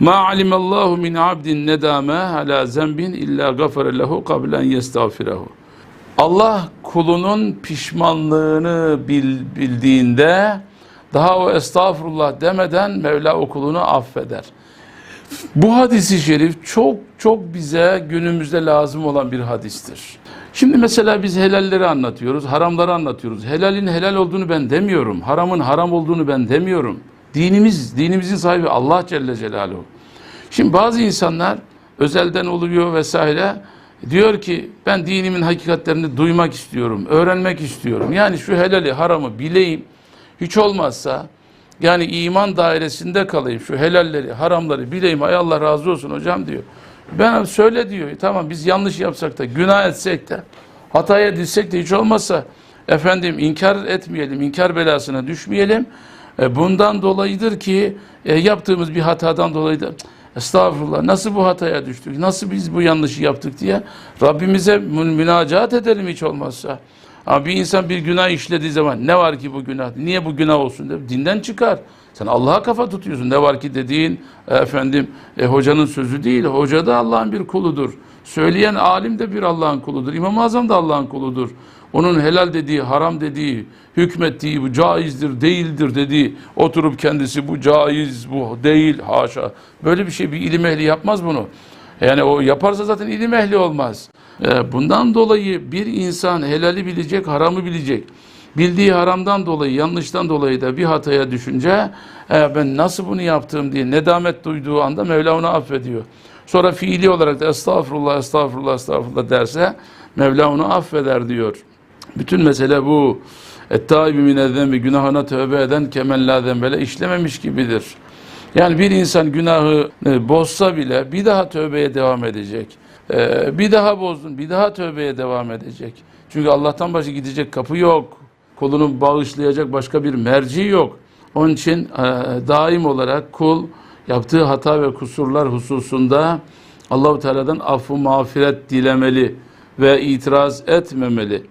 Ma alimallahu min abdin nedame ala zembin illa gafara lehu qablen yestağfirehu. Allah kulunun pişmanlığını bil- bildiğinde daha o estağfurullah demeden Mevla o kulunu affeder. Bu hadisi şerif çok çok bize günümüzde lazım olan bir hadistir. Şimdi mesela biz helalleri anlatıyoruz, haramları anlatıyoruz. Helalin helal olduğunu ben demiyorum. Haramın haram olduğunu ben demiyorum. Dinimiz, dinimizin sahibi Allah Celle Celaluhu. Şimdi bazı insanlar özelden oluyor vesaire diyor ki ben dinimin hakikatlerini duymak istiyorum, öğrenmek istiyorum. Yani şu helali haramı bileyim. Hiç olmazsa yani iman dairesinde kalayım. Şu helalleri, haramları bileyim. Ay Allah razı olsun hocam diyor. Ben söyle diyor. Tamam biz yanlış yapsak da, günah etsek de, hataya düşsek de hiç olmazsa efendim inkar etmeyelim, inkar belasına düşmeyelim. E, bundan dolayıdır ki e, yaptığımız bir hatadan dolayı da "Cık, estağfurullah nasıl bu hataya düştük, nasıl biz bu yanlışı yaptık diye Rabbimize mü- münacat edelim hiç olmazsa. Ama bir insan bir günah işlediği zaman ne var ki bu günah? Niye bu günah olsun? De, dinden çıkar. Sen Allah'a kafa tutuyorsun. Ne var ki dediğin efendim e, hocanın sözü değil. Hoca da Allah'ın bir kuludur. Söyleyen alim de bir Allah'ın kuludur. İmam-ı Azam da Allah'ın kuludur. Onun helal dediği, haram dediği, hükmettiği, bu caizdir, değildir dediği, oturup kendisi bu caiz, bu değil, haşa. Böyle bir şey bir ilim ehli yapmaz bunu. Yani o yaparsa zaten ilim ehli olmaz. Ee, Bundan dolayı bir insan helali bilecek, haramı bilecek. Bildiği haramdan dolayı, yanlıştan dolayı da bir hataya düşünce "E, ben nasıl bunu yaptım diye nedamet duyduğu anda Mevla onu affediyor. Sonra fiili olarak da estağfurullah, estağfurullah, estağfurullah derse Mevla onu affeder diyor. Bütün mesele bu. Ettaibi minezzembi günahına tövbe eden kemen la zembele işlememiş gibidir. Yani bir insan günahı e, bozsa bile bir daha tövbeye devam edecek. Ee, bir daha bozdun, bir daha tövbeye devam edecek. Çünkü Allah'tan başka gidecek kapı yok. Kolunu bağışlayacak başka bir merci yok. Onun için e, daim olarak kul yaptığı hata ve kusurlar hususunda Allahu Teala'dan affı mağfiret dilemeli ve itiraz etmemeli.